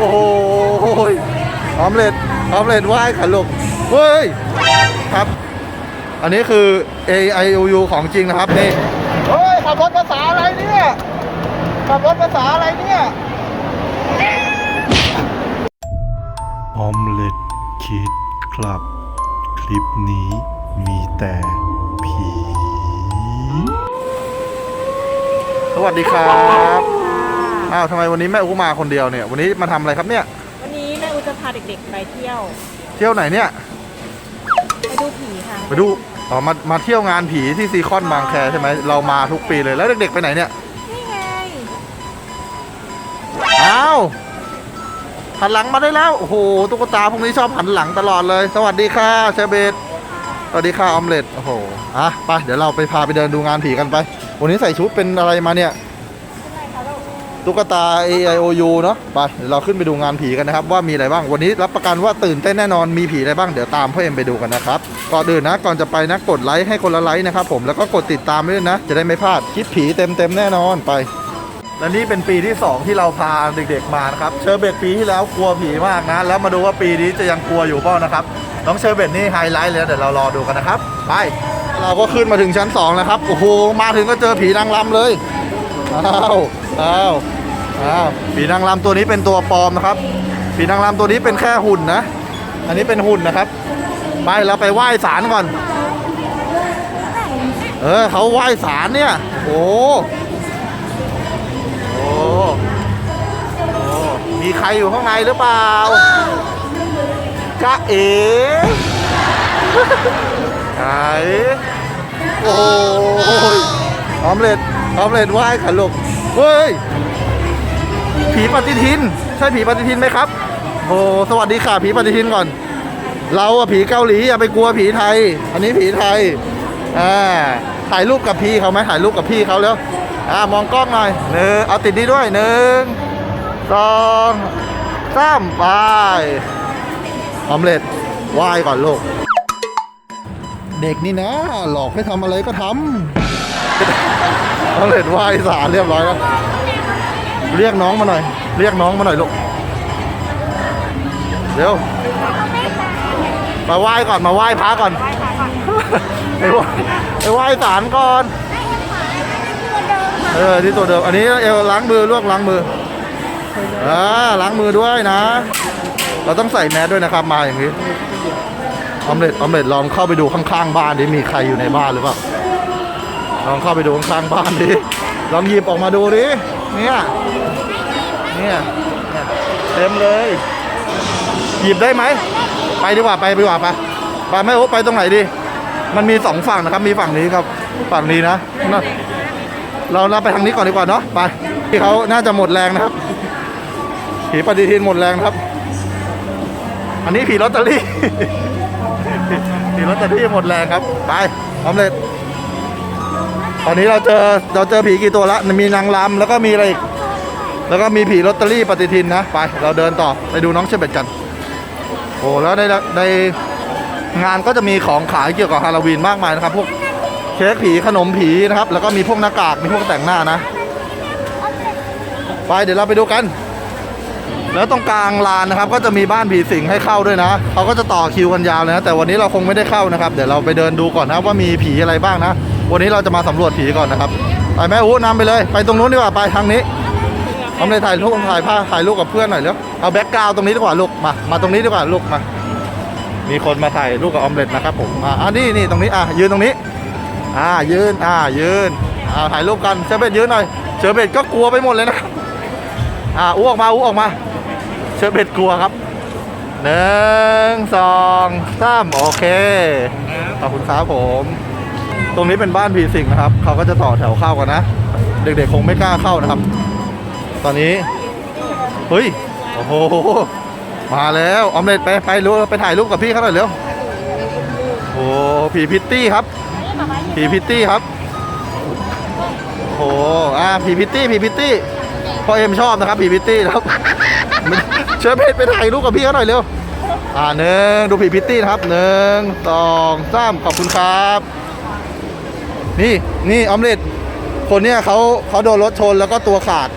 โอ้โหออมเล็ตออมเล็ตไหว้ค่ะลูกเฮ้ยครับ อันนี้คือ A I O U ของจริงนะครับนี่เฮ้ยขับรถภาษาอะไรเนี่ยขับรถภาษาอะไรเนี่ยออมเล็ตคิดครับ คลิปนี้มีแต่ผี สวัสดีครับ อ้าวทำไมวันนี้แม่อุมาคนเดียวเนี่ย วันนี้มาทำอะไรครับเนี่ย วันนี้แม่อูจะพาเด็กๆไปเที่ยว เที่ยวไหนเนี่ย ไปดูผีค่ะไปดู อ๋อ มา มาเที่ยวงานผีที่ซีคอนบางแคใช่ไหม เรามาทุกปีเลย แล้วเด็กๆไปไหนเนี่ย นี่ไงอ้าว หันหลังมาได้แล้ว โอ้โห ตุ๊กตาพวกนี้ชอบหันหลังตลอดเลย สวัสดีค่ะเชอร์เบตสวัสดีค่ะออมเล็ต โอ้โห อะ ไป เดี๋ยวเราไปพาไปเดินดูงานผีกันไป วันนี้ใส่ชุดเป็นอะไรมาเนี่ย ตุ๊กตา A I O U เนาะไปเดี๋ยวเราขึ้นไปดูงานผีกันนะครับ ว่ามีอะไรบ้างวันนี้รับประกันว่าตื่นเต้นแน่นอนมีผีอะไรบ้างเดี๋ยวตามพ่อเอ็มไปดูกันนะครับก่อนอื่นนะก่อนจะไปนะกดไลค์ให้คนละไลค์นะครับผมแล้วก็กดติดตามด้วยนะ จะได้ไม่พลาดคลิปผีเต็มๆแน่นอนไปและนี่เป็นปีที่ 2 ที่เราพาเด็กๆมานะครับเชอร์เบตปีที่แล้วกลัวผีมากนะ แล้วมาดูว่าปีนี้จะยังกลัวอยู่เปล่านะครับน้องเชอร์เบตนี่ไฮไลท์เลยเดี๋ยวเรารอดูกันนะครับไปเราก็ขึ้นมาถึงชั้น2แล้วครับโอ้โหมาถึงก็เจอผีนางรำเลย อ้าว อ้าว อ้าวผีนางรำตัวนี้เป็นตัวปลอมนะครับผีนางรำตัวนี้เป็นแค่หุ่นนะ อันนี้เป็นหุ่นนะครับ ไปเราไปไหว้ศาลก่อน เออเขาไหว้ศาลเนี่ย โอ้โอ้โอ้มีใครอยู่ข้างในหรือเปล่าจ๊ะเอ๋ไหนโอ้ยออมเล็ต ออมเล็ตไหว้ค่ะลูกเฮ้ย ผีปฏิทิน ใช่ผีปฏิทินไหมครับ โอ้สวัสดีค่ะผีปฏิทินก่อน เราอะผีเกาหลีอย่าไปกลัวผีไทย อันนี้ผีไทย อ่า ถ่ายรูปกับพี่เขาไหมถ่ายรูปกับพี่เขาแล้ว อ่ามองกล้องหน่อยหนึ่งเอาติดนี้ด้วยหนึ่งสองสามไปออมเล็ตไหว้ก่อนลูก เด็กนี่นะ หลอกให้ทำอะไรก็ทำ ออมเล็ตไหว้สารเรียบร้อยแล้วเรียกน้องมาหน่อย เรียกน้องมาหน่อยลูกเร็วมาไหว้ก่อนมาไหว้พระก่อนไปไหว้ไปไหว้ศาลก่อนเออที่ตัวเดิมอันนี้เอวล้างมือลวกล้างมืออ่าล้างมือด้วยนะ เราต้องใส่แมสด้วยนะครับมาอย่างนี้ออมเล็ตออมเล็ตลองเข้าไปดูข้างๆบ้านดิมีใครอยู่ในบ้านหรือเปล่า ลองเข้าไปดูข้างบ้านดิลองหยิบออกมาดูดิเนี่ยเนี่ยเนี่ยเต็มเลย หยิบได้ไหม ไปดีกว่าไปดีกว่าไปไปไม่โอ้ไปตรงไหนดีมันมีสองฝั่งนะครับ มีฝั่งนี้ครับฝั่งนี้นะนะเราเราไปทางนี้ก่อนดีกว่าเนาะไปที่เขาน่าจะหมดแรงนะครับ ผีปฏิทินหมดแรงครับ อันนี้ผีลอตเตอรี่ผีลอตเตอรี่หมดแรงครับ ไปพร้อมเลย ตอนนี้เราเจอเราเจอผีกี่ตัวละ มีนางรำแล้วก็มีอะไรอีก แล้วก็มีผีลอตเตอรี่ปฏิทินนะ ไป เราเดินต่อไปดูน้องเชเบตกัน โอ้แล้วในในงานก็จะมีของขายเกี่ยวกับฮาโลวีนมากมายนะครับ พวกเค้กผีขนมผีนะครับ แล้วก็มีพวกหน้ากาก มีพวกแต่งหน้านะ ไปเดี๋ยวเราไปดูกัน แล้วตรงกลางลานนะครับ ก็จะมีบ้านผีสิงให้เข้าด้วยนะเขาก็จะต่อคิวกันยาวเลยนะแต่วันนี้เราคงไม่ได้เข้านะครับ เดี๋ยวเราไปเดินดูก่อนนะว่ามีผีอะไรบ้างนะ วันนี้เราจะมาสำรวจผีก่อนนะครับไปแม่อู้นำไปเลย ไปตรงนู้นดีกว่าไปทางนี้ทำเลยถ่ายรูปถ่ายภาพถ่ายรูปกับเพื่อนหน่อยเร็วเอาแบ็กกราวตรงนี้ดีกว่าลูกมามาตรงนี้ดีกว่าลูกมามีคนมาถ่ายรูปกับออมเล็ตนะครับผมอ่าอ่านี่นี่ตรงนี้อะยืนตรงนี้ อ่ายืนอ่ายืนอ่าถ่ายรูปกันเชอร์เบตยืนหน่อยเชอร์เบตก็กลัวไปหมดเลยนะอ่าอู้ออกมาอู้ออกมาเชอร์เบตกลัวครับหนึ่งสองสามโอเคขอบคุณครับผม ตรงนี้เป็นบ้านผีสิงนะครับ เขาก็จะต่อแถวเข้ากันนะ เด็กๆคงไม่กล้าเข้านะครับ ตอนนี้เฮ้ยโอ้โหมาแล้วออมเล็ตไปไปรู้ไปถ่ายรูปกับพี่เขาหน่อยเร็วโอ้ผีพิตตี้ครับผีพิตตี้ครับโอ้อ่าผีพิตตี้ผีพิตตี้พ่อเอ็มชอบนะครับผีพิตตี้ครับเชิญเพจไปถ่ายรูปกับพี่เขาหน่อยเร็วอ่าหนึ่งดูผีพิตตี้นะครับหนึ่งสองสามขอบคุณครับ นี่นี่ออมเล็ตคนเนี้ยเขาเขาโดนรถชนแล้วก็ตัวขาด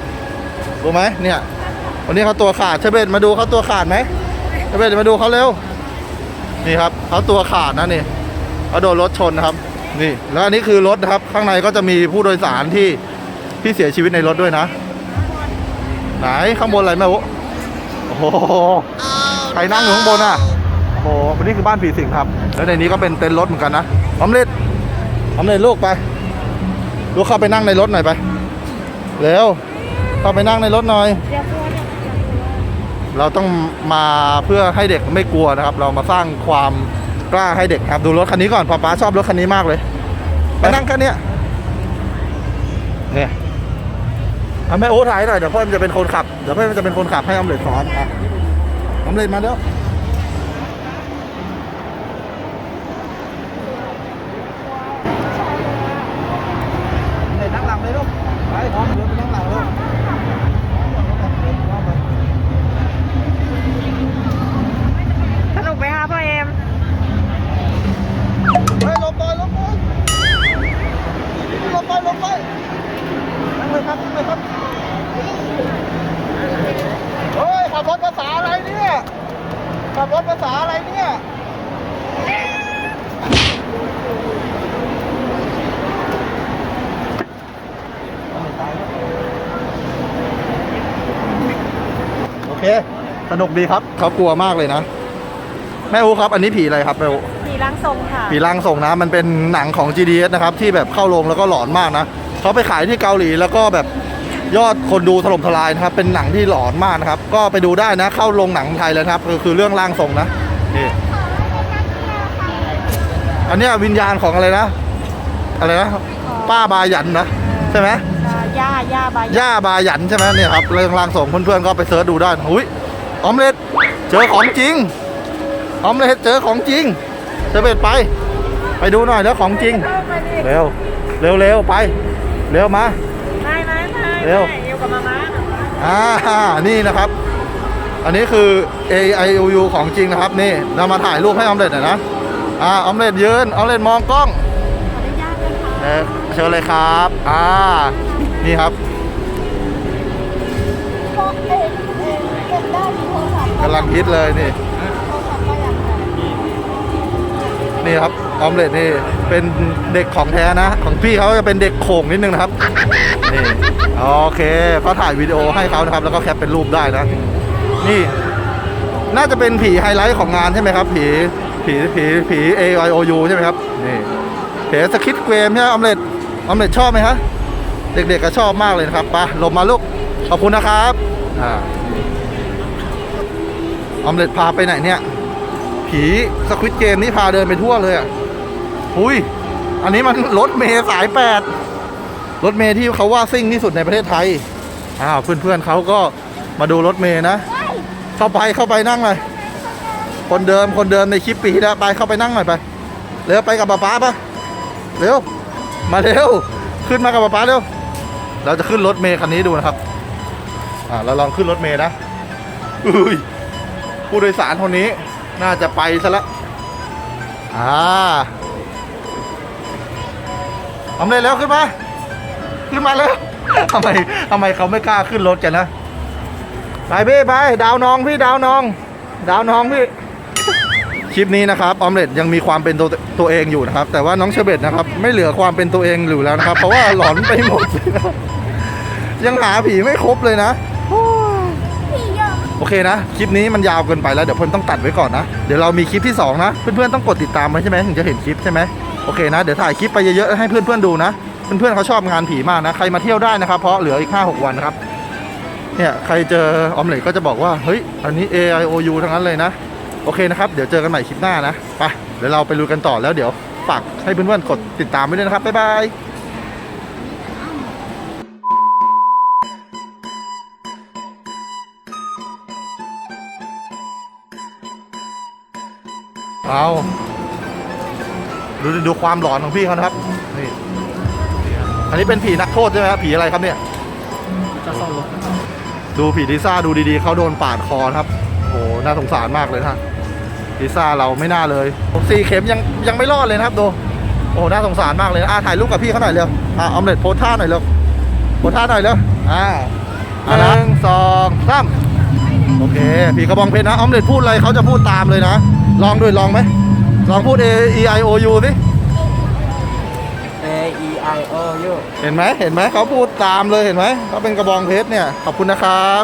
รู้ไหมเนี่ยวันนี้เขาตัวขาดเชเบตมาดูเขาตัวขาดไหมเชเบตมาดูเขาเร็วนี่ครับเขาตัวขาดนะนี่เขาโดนรถชนนะครับ นี่แล้วอันนี้คือรถนะครับ ข้างในก็จะมีผู้โดยสารที่ที่เสียชีวิตในรถด้วยนะ ไหนข้างบนอะไรแม่โอ้โหใครนั่งอยู่ข้างบนอะโอ้โหนนี้คือบ้านผีสิงครับ แล้วในนี้ก็เป็นเต็นท์รถเหมือนกันนะออมเล็ต ออมเล็ตลูกไป ลูกเข้าไปนั่งในรถหน่อยไป เร็ว เข้าไปนั่งในรถหน่อยเดี๋ยวกลัวเนี่ยเราต้องมาเพื่อให้เด็กไม่กลัวนะครับ เรามาสร้างความกล้าให้เด็กครับดูรถคันนี้ก่อนป๊าป๊าชอบรถคันนี้มากเลยไปนั่งคันเนี้ยเนี่ยเอาแม่โอ้ถ่ายหน่อยเดี๋ยวพ่อมันจะเป็นคนขับเดี๋ยวพ่อมันจะเป็นคนขับให้ออมเล็ตสอนอะออมเล็ตมาเด้อออมเล็ตนั่งหลังเลยลูกไปพร้อมเดี๋ยวไปนั่งหลังลูก สนุกไหมคะพ่อเอ็ม เฮ้ยลงไปลงไปลงไปลงไปนั่งเลยครับนั่งเลยครับเฮ้ยขับรถภาษาอะไรเนี่ยขับรถภาษาอะไรเนี่ยโอ เค สนุกดีครับเขากลัวมากเลยนะ แม่อูครับ อันนี้ผีอะไรครับแม่อูผีร่างทรงค่ะผีร่างทรงนะ มันเป็นหนังของ GDS นะครับ ที่แบบเข้าโรงแล้วก็หลอนมากนะเขาไปขายที่เกาหลีแล้วก็แบบยอดคนดูถล่มทลายนะครับ เป็นหนังที่หลอนมากนะครับ ก็ไปดูได้นะ เข้าโรงหนังไทยแล้วนะครับคือคือเรื่องร่างทรงนะนี่อันเนี้ยวิญญาณของอะไรนะ อะไรนะ ป้าบายันนะ ใช่ไหมอ่า ย่าย่าใบย่าบายันใช่ไหมเนี่ยครับเรื่องร่างทรงเพื่อนๆก็ไปเสิร์ชดูได้อุ้ยออมเล็ตเจอของจริงออมเล็ตเจอของจริงเจอเบ็ดไป ไปดูหน่อยแล้วของจริง เร็วเร็วเร็วไปเร็วมาไม่ไม่ไม่เร็วไม่อยู่กับมาม่าอ่านี่นะครับ อันนี้คือ A I O U ของจริงนะครับ นี่เรามาถ่ายรูปให้ออมเล็ตหน่อยนะอ่าออมเล็ตยืนออมเล็ตมองกล้องเออเชิญเลยครับ อ่า นี่ครับกำลังฮิตเลยนี่ นี่ครับออมเล็ตนี่เป็นเด็กของแท้นะ ของพี่เขาจะเป็นเด็กโข่งนิดนึงนะครับนี่โอเคก็ถ่ายวิดีโอให้เขานะครับ แล้วก็แคปเป็นรูปได้นะ นี่ น่าจะเป็นผีไฮไลท์ของงานใช่ไหมครับ ผีผีผีผี A I O U ใช่ไหมครับ นี่เพจสคิดเกมใช่ไหมออมเล็ตออมเล็ตชอบไหมฮะ เด็กๆก็ชอบมากเลยนะครับไปลงมาลูกขอบคุณนะครับอ่าออมเล็ตพาไปไหนเนี่ย ผีสควิตเกมนี่พาเดินไปทั่วเลยอะอุ้ยอันนี้มันรถเมย์สายแปดรถเมย์ที่เขาว่าซิ่งที่สุดในประเทศไทยอ้าวเพื่อนๆเขาก็มาดูรถเมย์นะ เข้าไปเข้าไปนั่งหน่อยคนเดิมคนเดิมในคลิปปีที่แล้วไปเข้าไปนั่งหน่อยไปเร็วไปกับป๊าป๊าปะเร็วมาเร็วขึ้นมากับป๊าป๊าเร็ว เราจะขึ้นรถเมย์คันนี้ดูนะครับ อ่าเราลองขึ้นรถเมย์นะอุ้ยผู้โดยสารคนนี้ น่าจะไปซะละอ่าทำเลยแล้วขึ้นมา ขึ้นมาแล้วทำไมทำไมเขาไม่กล้าขึ้นรถกันนะไปพี่ไปดาวน้องพี่ดาวน้อง ดาวน้องพี่คลิปนี้นะครับออมเล็ตยังมีความเป็นตัวตัวเองอยู่นะครับ แต่ว่าน้องเชเบตนะครับ ไม่เหลือความเป็นตัวเองอยู่แล้วนะครับ เพราะว่าหลอนไปหมด ยังหาผีไม่ครบเลยนะ โอเคนะ คลิปนี้มันยาวเกินไปแล้วเดี๋ยวเพื่อนต้องตัดไว้ก่อนนะ เดี๋ยวเรามีคลิปที่ 2 นะ เพื่อนๆต้องกดติดตามไว้ใช่ไหมถึงจะเห็นคลิปใช่ไหมโอเคนะ เดี๋ยวถ่ายคลิปไปเยอะๆให้เพื่อนๆดูนะ เพื่อนๆเขาชอบงานผีมากนะ ใครมาเที่ยวได้นะครับ เพราะเหลืออีก 5-6 วันนะครับ เนี่ยใครเจอออมเล็ตก็จะบอกว่า เฮ้ย อันนี้ A I O U ทั้งนั้นเลยนะ โอเคนะครับ เดี๋ยวเจอกันใหม่คลิปหน้านะ ไป เดี๋ยวเราไปลุยกันต่อแล้วเดี๋ยวฝากให้เพื่อนๆกดติดตามไว้ด้วยนะครับ บ๊ายบาย เอาดูดูความหลอนของพี่เขานะครับ นี่ อันนี้เป็นผีนักโทษใช่ไหมครับ ผีอะไรครับเนี่ยจะซ่อมรถดูผีลิซ่าดูดีๆ เขาโดนปาดคอนะครับ โอ้โห น่าสงสารมากเลยนะลิซ่าเราไม่น่าเลยสี่เข็มยังยังไม่รอดเลยนะครับดูโอ้โหน่าสงสารมากเลยนะอ่าถ่ายรูปกับพี่เขาหน่อยเร็วอ่าออมเล็ตโพสท่าหน่อยเร็วโพสท่าหน่อยเร็วอ่าอ่าหนึ่งสองสามโอเคผีกระบองเพชรนะออมเล็ตพูดอะไรเขาจะพูดตามเลยนะ ลองด้วยลองไหมลองพูด A E I O U สิ A E I O U เห็นไหมเห็นไหมเขาพูดตามเลยเห็นไหมเขาเป็นกระบองเพชรเนี่ย ขอบคุณนะครับ